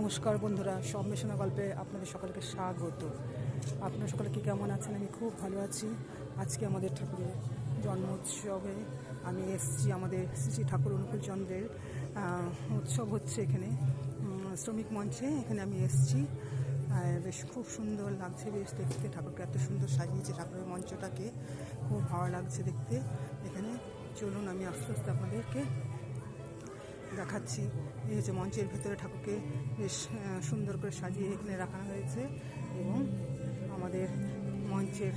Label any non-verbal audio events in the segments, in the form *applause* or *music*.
নমস্কার বন্ধুরা সম্মেষণা গল্পে আপনাদের সকলকে স্বাগত। আপনারা সকলে কি কেমন আছেন? আমি খুব ভালো আছি। আজকে আমাদের ঠাকুরের জন্ম উৎসবে আমি এসেছি, আমাদের শ্রী ঠাকুর অনুকূল চন্দ্রের উৎসব হচ্ছে এখানে শ্রমিক মঞ্চে। এখানে আমি এসেছি। বেশ খুব সুন্দর লাগছে, বেশ দেখতে ঠাকুরকে। এত সুন্দর সাজিয়েছে ঠাকুরের মঞ্চটাকে। খুব ভালো লাগছে দেখতে এখানে। চলুন আমি আস্তে আস্তে আপনাদেরকে দেখাচ্ছি। এই হচ্ছে মঞ্চের ভেতরে ঠাকুরকে বেশ সুন্দর করে সাজিয়ে এখানে রাখা হয়েছে এবং আমাদের মঞ্চের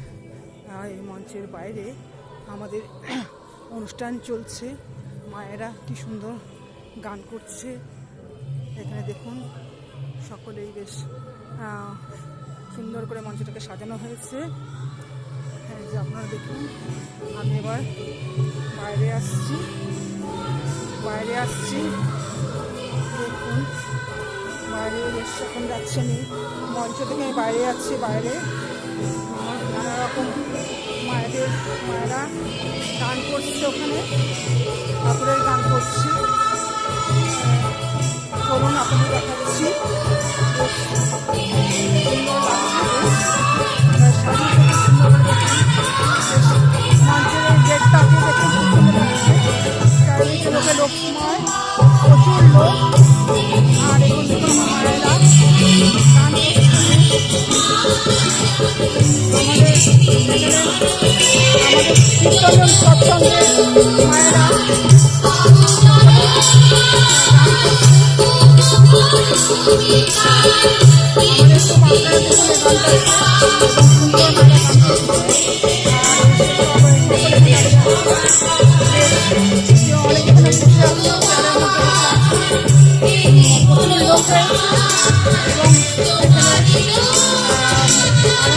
এই মঞ্চের বাইরে আমাদের *clears throat* অনুষ্ঠান চলছে। মায়েরা কি সুন্দর গান করছে। এখানে দেখুন, সকলেই বেশ সুন্দর করে মঞ্চটাকে সাজানো হয়েছে। আপনারা দেখুন, আমি এবার বাইরে আসছি। বাইরে আসছি। দেখুন, বাইরে এসে এখন যাচ্ছি আমি মঞ্চ থেকে আমি বাইরে যাচ্ছি বাইরে। নানা রকম মায়েদের, মায়েরা গান করছে ওখানে। ঠাকুরের গান করছে। চলুন, আপনাদের দেখাচ্ছি। সুন্দর লাগছে। সুন্দর দেখুন। লোকে লোকময় প্রচুর লোক আর এখন দেখুন মায়েরা আমাদের কীর্তন সৎসঙ্গের মায়েরা আমাদের তো বাংলার দেখুন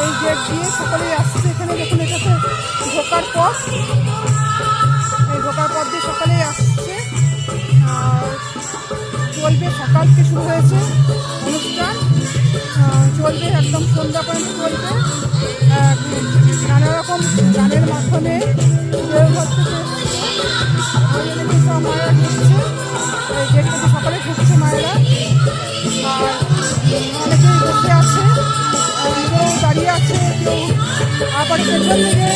এই গেট দিয়ে সকলেই আসছে এখানে দেখুন এটাতে ঢোকার পথ, এই ঢোকার পথ দিয়ে সকলেই আসছে। আর চলবে সকাল থেকে শুরু হয়েছে অনুষ্ঠান। চলবে একদম সন্ধ্যা পর্যন্ত চলবে। নানা রকম গানের মাধ্যমে মায়েরা ঢুকছে। এই গেট থেকে সকালে ঢুকছে মায়েরা। আর অনেকেই আবার পেছন দিকে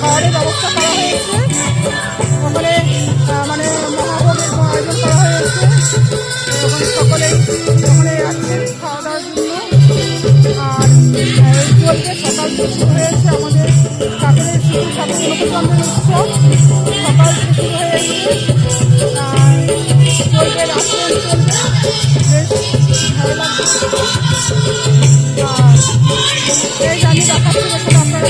খাবারের ব্যবস্থা করা হয়েছে। ওখানে মানে মহাভোগের আয়োজন করা হয়েছে। এবং সকলেই ওখানে যাচ্ছেন খাওয়া দাওয়ার জন্য। আর আহ, সকাল থেকে শুরু হয়েছে আমাদের ঠাকুরের শুরু ঠাকুর লোকচন্দ্রের উৎসব। সকাল থেকে শুরু হয়েছে। আর চলবে রাত্রে চলবে। বেশ ভালো লাগছে।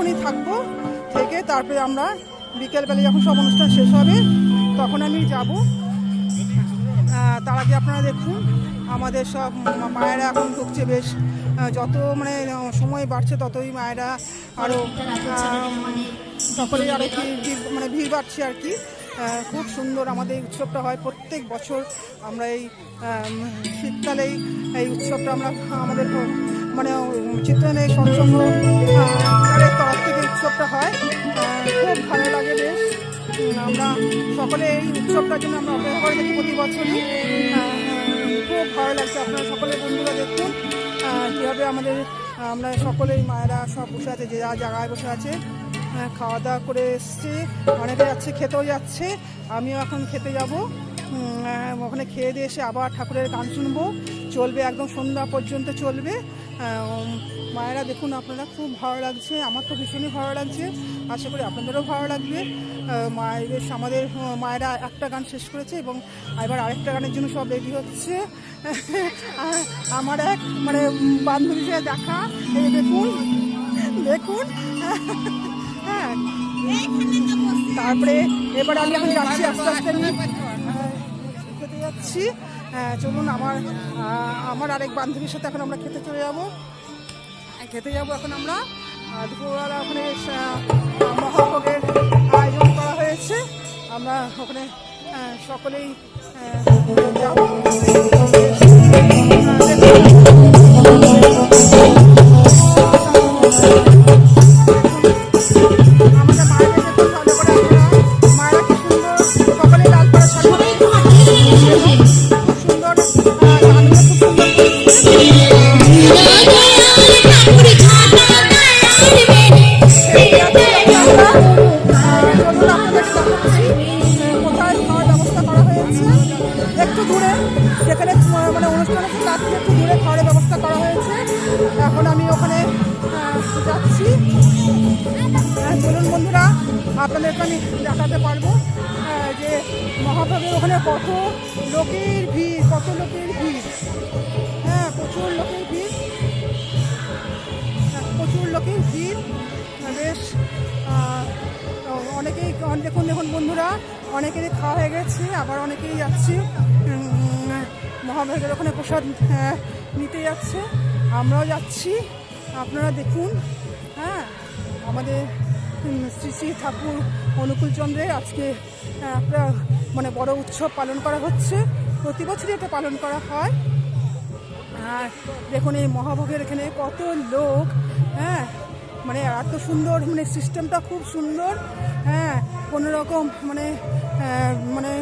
অনেকক্ষণই থাকব থেকে তারপরে আমরা বিকেলবেলা যখন সব অনুষ্ঠান শেষ হবে, তখন আমি যাব। তার আগে আপনারা দেখুন, আমাদের সব মায়েরা এখন ঢুকছে বেশ যত মানে সময় বাড়ছে ততই মায়েরা আরও সকলেই আরও কি মানে ভিড় বাড়ছে আর কি। খুব সুন্দর আমাদের এই উৎসবটা হয়। প্রত্যেক বছর আমরা এই শীতকালেই এই উৎসবটা আমরা আমাদের মানে চিত্রায়নের সৎসঙ্গ আহ, তরফ থেকে উৎসবটা হয়। আহ, আমরা সকলে এই উৎসবটার জন্য আমরা অপেক্ষা করে থাকি প্রতি বছরই। খুব ভালো লাগছে আপনারা সকলে বন্ধুরা দেখুন। কীভাবে আমাদের আমরা সকলেই মায়েরা সব বসে আছে যে যা জায়গায় বসে আছে খাওয়া দাওয়া করে এসছে অনেকে যাচ্ছে খেতেও যাচ্ছে আমিও এখন খেতে যাব। ওখানে খেয়ে দিয়ে এসে আবার ঠাকুরের গান শুনব। চলবে একদম সন্ধ্যা পর্যন্ত চলবে। মায়েরা দেখুন আপনারা খুব ভালো লাগছে। আমার তো ভীষণই ভালো লাগছে। আশা করি আপনাদেরও ভালো লাগবে। মায়ের বেশ আমাদের মায়েরা একটা গান শেষ করেছে এবং এবার আরেকটা গানের জন্য সব রেডি হচ্ছে। *laughs* আমার এক মানে উম, বান্ধবীর সাথে দেখা। দেখুন দেখুন। *laughs* হ্যাঁ। তারপরে এবার আমি এখন যাচ্ছি আস্তে আস্তে। খেতে যাচ্ছি। হ্যাঁ চলুন, আমার আমার আরেক বান্ধবীর সাথে এখন আমরা খেতে চলে যাব। খেতে যাব এখন আমরা। দুপুরবেলা ওখানে মহাভোগের আয়োজন করা হয়েছে। আমরা ওখানে সকলেই যাব। একটু দূরে আহ, মানে অনুষ্ঠান আছে তার থেকে একটু দূরে খাওয়ার ব্যবস্থা করা হয়েছে এখন আমি ওখানে যাচ্ছি চলুন বন্ধুরা আপনাদেরকে দেখাতে পারব যে মহাপ্রভুর ওখানে কত লোকের ভিড় কত লোকের ভিড়। অনেকেরই খাওয়া হয়ে গেছে আবার অনেকেই যাচ্ছি। উম, মহাপ্রভুর ওখানে প্রসাদ আহ, নিতে যাচ্ছে। আমরাও যাচ্ছি আপনারা দেখুন হ্যাঁ। আমাদের শ্রী শ্রী ঠাকুর অনুকূলচন্দ্রের আজকে আহ, একটা মানে বড় উৎসব পালন করা হচ্ছে। প্রতি বছরই এটা পালন করা হয়। আর দেখুন এই মহাভোগের এখানে কত লোক হ্যাঁ। মানে এত সুন্দর মানে সিস্টেমটা খুব সুন্দর হ্যাঁ। কোনো রকম মানে মানে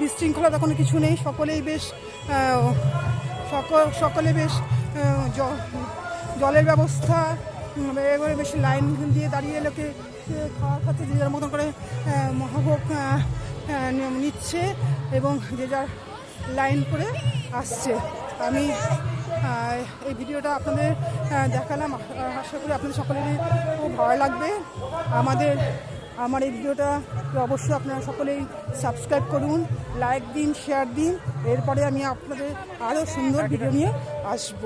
বিশৃঙ্খলা কোনো কিছু নেই। সকলেই বেশ সকল বেশ জলের ব্যবস্থা এবারে বেশি লাইন দিয়ে দাঁড়িয়ে লোকে খাওয়া খাচ্ছে, যে যার মতন করে মহাভোগ নিচ্ছে এবং যে যার লাইন করে আসছে। আমি এই ভিডিওটা আপনাদের দেখালাম। আশা করি আপনাদের সকলেরই খুব ভালো লাগবে। আমাদের আমার এই ভিডিওটা অবশ্যই আপনারা সকলেই সাবস্ক্রাইব করুন লাইক দিন শেয়ার দিন, এরপরে আমি আপনাদের আরও সুন্দর ভিডিও নিয়ে আসব।